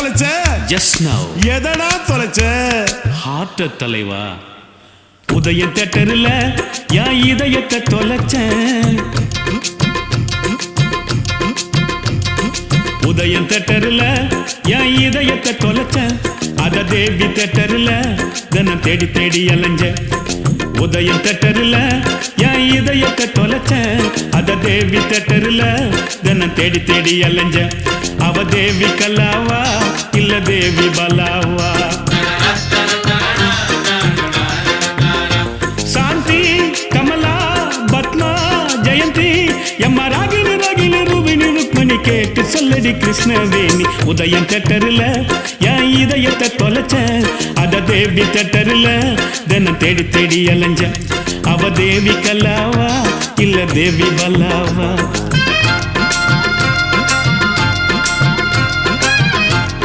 தொலைச்ச? Just now எதடா தொலைச்ச? ஹார்ட்ட தலைவா? உதய தேட்டர்ல என் இதயத்தை தொலைச்சேன் உதயம் தேட்டர்ல என் இதயத்தை தொலைச்சேன் அத தேவி தேட்டர்ல தினம் தேடி தேடி அலைஞ்ச. உதயம் தேட்டர்ல என் இதயத்தை தொலைச்சேன் அத தேவி தேட்டர்ல தினம் தேடி தேடி அலைஞ்ச. ಅವ ದೇವಿ ಕಲಾವ ಇಲ್ಲ ದೇವಿ ಬಲಾವ ಶಾಂತಿ ಕಮಲ ಬತ್ಲ ಜಯಂತಿ எம்ம ராகினி ராகினி ரூபினி ருக்மிணி கேட்டு சொல்லடி கிருஷ்ணவேணி உதயம் தட்டருல என் இதயத்தை தொலைச்ச அத தேவி தட்டருல தினம் தேடி தேடி அலைஞ்ச. அவ தேவி கல்லாவா இல்ல தேவி பல்லாவா